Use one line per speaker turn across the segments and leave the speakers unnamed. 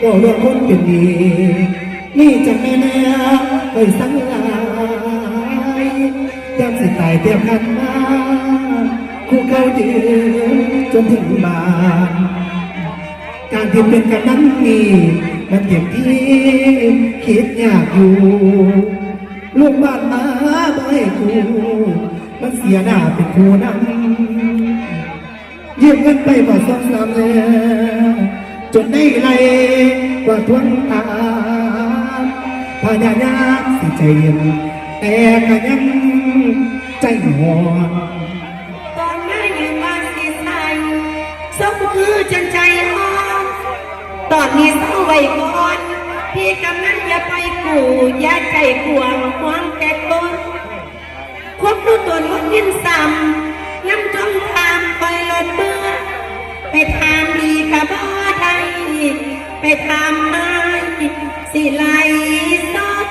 ก็เรื่องคนเป็นดีนี่จะแม่แน่ไปสังลายยามสิตายเตรียมกันมาคู่เขายืนจนถึงบานการที่เป็นกันนั้นนี่มันเก็บที่คิดยากอยู่ลูกบ้านมาบ่ให้กูมันเสียหน้าเป็นผู้นำยืมเงินไปบ่สองสามแล้ว จนได้ไรกว่าทวงตาพยายามสิใจเย็นแต่ก็ยังใจห่ว
ตอนแม่ยืนมาสิใส่สมคือจนใจอ่อนตอนนี้เศร้าไว้ก่อนพี่กำนันอย่าไปกูอย่าใจกวงหวงแต่ตนควบรู้ตัวลดยินซ้ำน้ำจมทามคอยลดเบื่อไปทามดีกับบ่ได้ ไปทามไม้สิไลซด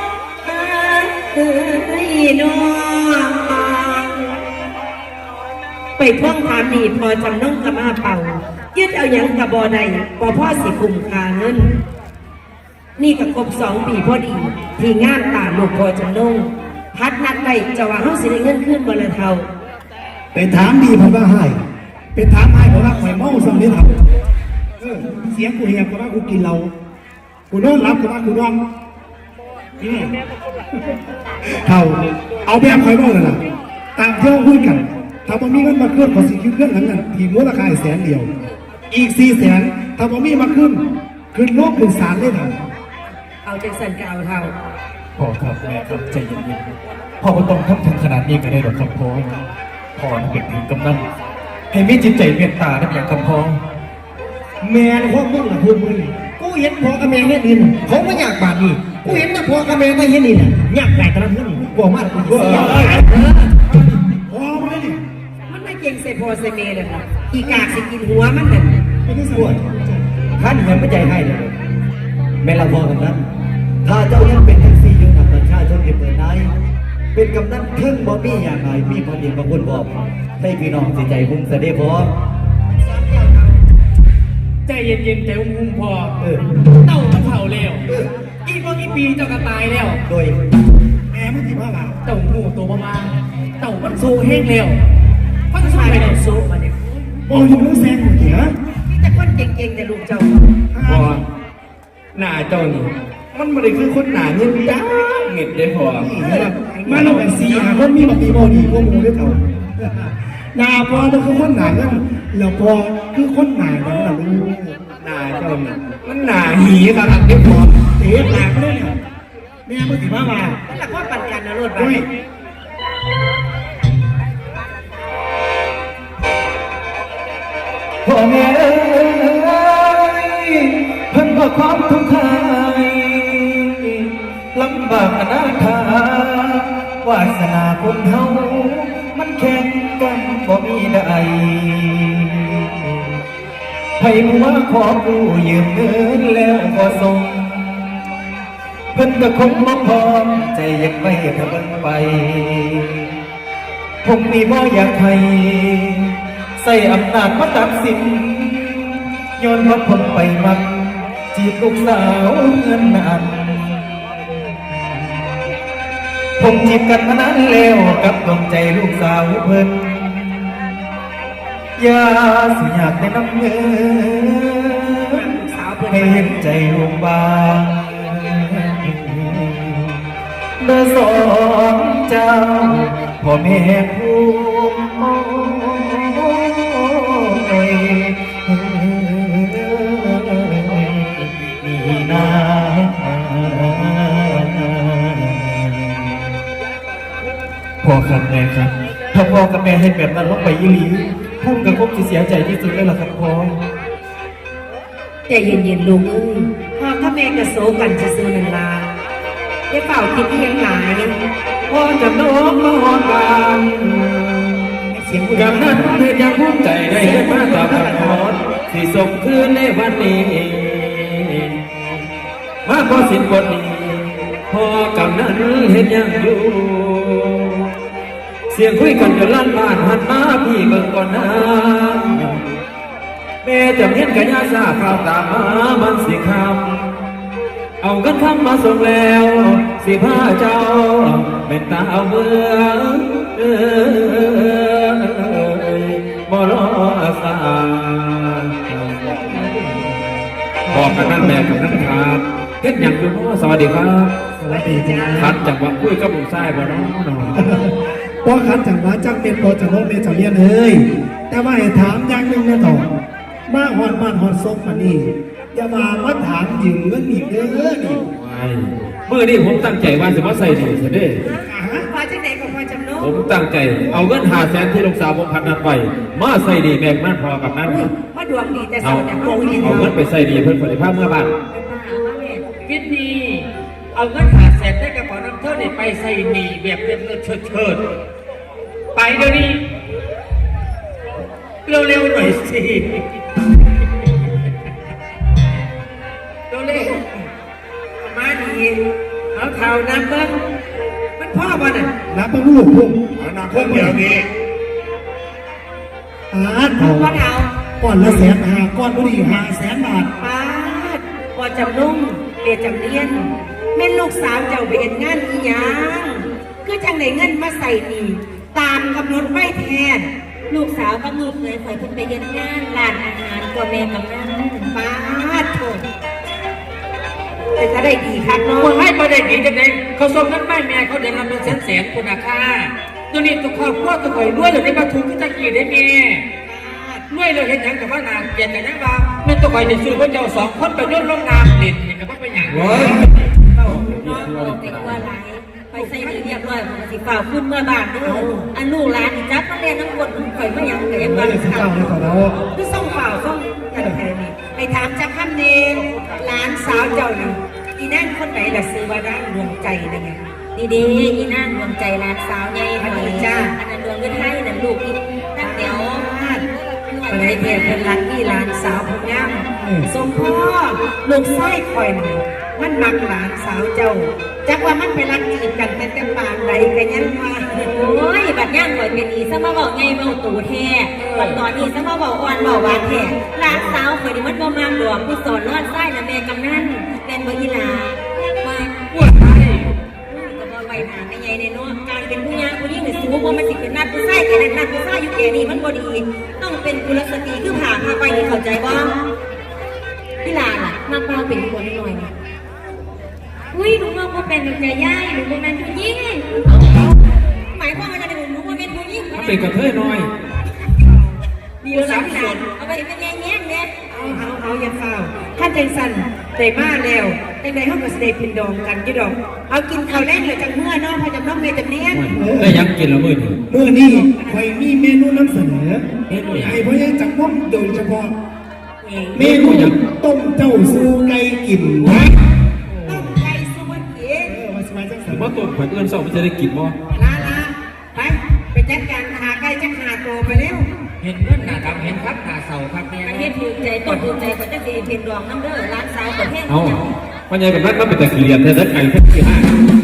เอ้ยน้องไปท่องถามนี่พอจำน้องกับมาเป่า ยึดเอาหยังกับบอใดพอพ่อสิคุมคาเงินนี่ก็ครบสองปีพอดี ที่งานตาหลูกพอจำน้องพัดนัดไปจะว่าเฮาสิได้เงินขึ้นบ่ละเทา
ไปถามดีผมว่าให้ไปถามให้ผมว่าข่อยเมาสำนี้ครับเออเสียงกูเหียบกูว่ากูกินเหล้ากูนอนหลับกูว่ากูนอนอืมเท่าเอาแบบข่อยเมาเลยล่ะตามที่เราคุยกัน ถ้าผมมีเงินมาขึ้นขอสิขึ้นเครื่องหลังนั้นทีมูลค่าแสนเดียว อีกสี่แสนถ้าผมมีมาขึ้นขึ้นโลกขึ้นศาลได้ทัน
เอาจังสันกเอาเท่า
พ่อครับแม่ครับใจเย็นๆพ่อก็ต้องทำถึงขนาดนี้ก็ได้หรอกครับพ่อพ่อน่ะเป็นถึงกำนันให้มีจิตใจเมตตาได้อย่างคำพ่อ
แม่พวกมึงล่ะพูดมึงกูเห็นพ่อกับแม่เฮ็ดดินเขาไม่อยากบาดนี่กูเห็นแต่พ่อกับแม่ไม่เฮ็ดดินน่ะอยากแต่ละเรื่องกลัวมากกูเสียพ่อมาเลย
มันไม่เก่งใส่พอใส่เมเลยนะอีกากสิกินหัวมันน่ะ
ไม่ได้สวย
ท่านยังไม่ใจให้เลยแม่ละพอกันนั้นถ้าเจ้ายังเป็นแท็กซี่ยู่กับประชาชนที่เปิดได้เป็นกำนันเพิ่งบ่มีอย่างไรมีพอดีบางคนบอกให้พี่น้องสิใจมุ่งเสด็จพอ
ใจเย็นๆใจอุ้มๆพ่อ
เออ
เต้ามันเผาแล้วอีกว่ากี่ปีเจ้าก็ตายแล้ว
โดย
แม่มึงที่ว่าล่ะ
เต่างูตัวประมาณเต่ามันสู้แห้งแล้วฟัง
ผู้
สู้
ชาย
ไป
ไม่
ไหน
ได้สู้มาเนี่ย
โอ้ยมึงแซงกูเถีย
มีแต่คนเก่งๆแต่ลูกเจ้า
พ่อหน้าเจ้านี่มันไม่ได้คือคนหนาเงินจ้าเม็ดได้พอ
มาเราเป็นซีหาคนมีบักมีโมดีพวกมึงด้วยเท่า หนาพอมันคือคนหนาเงินแล้วพอคือคนหนาเงินล่ะลูก
หนาเจ้านี่มันหนาหีขนาดนี้พอ
เตะหนาก็ได้เนี่ยแม่มึงที่ว่ามา
นั่นแหละว่าปันกันนะรถไป
โอ้ย
พ่อแม่เอ้ยเพิ่นก็ความทุกข์ให้ลำบากอนาถาวาสนาคนเฮามันแข่งกัน บ่มีใดให้หัวขอกู้ยืมเงินแล้วก็ส่งเพิ่นก็คงบ่พร้อมใจยังไม่ทะเบิงไปผมมีบ่อยากให้ใส่อำนาจมาตัดสินย้อนว่าผมไปมักจีบลูกสาวเงินนานผมจีบกันมานานแล้วกับดวงใจลูกสาวเพิ่น ย่าสิอยากได้น้ำเงิน
สาวเพิ่น
ให้เห็นใจลูกบางเด้อสองเจ้าพ่อแม่ผู้นี่นาพ่อครับแม่ครับ ถ้าพ่อกับแม่ให้แบบนั้นลงไปยี่หลี พุ่มกับพุ่งจะเสียใจที่สุดเลยล่ะครับพ่อ
ใจเย็นๆลูกเอ้ยพ่อกับแม่ก็โซกันจะซื่อนันล่ะอย่าเป่าคิดที่ยังหลาย
พ่อจะโน้องมาหอนบาน
เสียง
กับนั้นเธอยังภูมิใจได้เห็นมาตามคำขอที่ส่งคืนในวันนี้มาพอสิ้นบทนี้พอกับนั้นเห็นยังอยู่ เสียงคุยกันจนลั่นบ้านหันมาพี่เบิ่งก่อนนะแม่
จำเนียนกะยาซาข้าวตามมามันสิคำเอากันคำมาส่งแล้ว สิพาเจ้าเป็นตาเอาเมืองเอ้ยบ่รอสาบอกกันนั่นแม่กับนั่นครับเฮ็ดหยังอยู่เนาะสวัสดีครับ
สวัสดีจ้า
คัดจังหวะคุยกับลุงชายบ่เนาะ เนาะ
พ่อขันจังหวะจังเป็นโปรจะลงเมจะเรียนเอ้ยแต่ว่าให้ถามอย่างหนึงนะต่อมาหอดบ้านหอดซบมานี่อย่ามามาถามยืมเงินอีกเด้อนี่
เมื่อนี้ผมตั้งใจว่าจะมาใส่ดีเสยเด้
อ่าฮะ
พอจังไหนก็พอจำน
ผ
ง
มตั้งใจ เอาเงินหาแสนที่ลูกสาวผมพันนัดไป มาใส่ดีแบ่งนั่นพอกับนั่น
อุ้ยว่าดวงดีแต่
เอา
เศร้าแต่โงดี
เอาเงินไปใส่ดีเพื่อนผลิตภาพเมื่อบ้าน
คิดดีเอาเงินหาเสร็จได้กระเป๋าน้ำเท่านี่ไปใส่หนีแบบเป็นเชิดเชิดๆไป เดี๋ยวนี้เร็วๆหน่อยสิเร็ว
มาดีเอาเท่าน้ำเบิ้งมันพ่อบ่น่ะ
นับเป็นลูกพวก
อนาคตเดี๋ยวนี้
อาร์ตเขา
พ่อเท่า
ก้อนละแสนหาก้อนบุหรี่ห้าแสนบาท
ป้าดพอจำนุ่มเปียจำเลียนแม่นลูกสาวเจ้าไปเห็นงานอีหยังคือจังไหนเงินมาใส่หนี่ ตามกำหนดไม่แทน
ลูกสาวกับลูกเคยคอยขึ้นไปเย็นงานร้านอาหารตัวแม่กับนั่น
ป้าดโถแต่ถ้าได้ดีครับ
ๆ
เนาะ
คนให้ประเด็นดีจังไงเขาส่งกันไม่แม่เขาเดือนละเป็นแสนแสนคุณราคาตัวนี้ตัวครอบครัวตัวข่อยรวยเลยได้มาถูกที่ตะกี้ได้แม่รวยเลยเห็นหยังกับว่านางเกียรติกันยังบ้าแม่ตัวข่อยจะซื้อพระเจ้าสองคนไปย่นลงน้ำเด่นนี่กับว่าเป็นอย่าง
เฮ้ย
น้องบอกเป็นว่าไร ไปใส่ดีเรียบร้อยผมสิฝ่าขึ้นเมื่อบานเด้วยอันลูกหลานนี่จัดมาเรียนน้ำกดข่อยไม่ยังแต่ยัง
ไม่
บ้าน
ได้สิ
ข่า
เจ้าวเลยต่อแล้ว
คือส่งเปล่าส่งกันแทนนี่ไปถามจากคำเนงหลานสาวเจ้านี่อีนั่นคนไหนล่ะซื้อว่าได้ดวงใจนะไง
ดีดีๆอีนั่งดวงใจหลานสาวใหญ่หน่อยจ้าอันนั้นดวงเงินให้นั่นลูกอีนั่นเดี๋ยว
คนไหนเพียเป็นรักที่หลานสาวผมย่ำสมพ่อลูกไส้คอยนี่ มันมักหลานสาวเจ้าจักว่ามันไปรักจีบกันแต่แต่ปานใดกันยังมา
โอ้ยบัดย่างข่อยเป็นอีซะมาบอกไงเบาตูแท้บัดตอนนี้ซะมาบอกอ่อนบอกหวานแท้หลานสาวข่อยนี่มันบ่มากดอกผู้สอนรอดไส้นะแม่กำนันเป็นบ่อีหลามา
ปวดไป
ก็บ่ไหวหาไม่ใหญ่ในเนาะการเป็นผู้ยาผู้ยิ่งนี่สูงบ่มันสิเป็นนัดผู้ชายแต่นัดผู้ชายอยู่แก่นี่มันบ่ดี ต้องเป็นกุลสตรีคือผ่าพาไปนี่เข้าใจบ่พี่หลานน่ะมักเบาเป็นคนหน่อยนี่ อุ้ยหนูมองว่าเป็นแต่ย่ายหนูบ่แม่นผู้หญิงหมายความว่าจะได้หนูบ่เป็นผู้หญิง
ถ้าเป็นกระเทยน้อย
เดียวหลังหลานเอาไปเป็นแง่แง่เนี่ย
เอาเอาเอาอย่าเฝ้าท่านจังสันได้มาแล้วจังใดเฮาก็สิได้พินดองกันอยู่ดอก เอากินข้าวแรกเลยจังเมื่อเนาะพอจำน้องเมย์จำเนียน
ได้ยังกินละมื้อนี่
เมื่อนี้คอยมีเมนูนำเสนอ
เฮ็ดบ่หยัง
ให้พ่อใหญ่จักม่อมโดยเฉพาะเมนูต้มเจ้าสู้ไก่กินนะ มัยจังสั
ถื
น
อว่าตัวข่อยเอื้อนเศร้ามันจะได้กินบ่
ลาลาไป ไปจัดการหาไก่จักหาตัวไปเร็ว
เห็นเงินหนาดำเห็นครับหนาเสาครับเนี่ย
อันนี้ถูกใจต้นถูกใจก็จะสีเพนดวงน้ำเด้อร้านสาวประเภท
เอาพ่อใหญ่กับนั่นมันเป็นแต่ขี้เรียนแต่ถ้าไก่เพิ่นสิห้า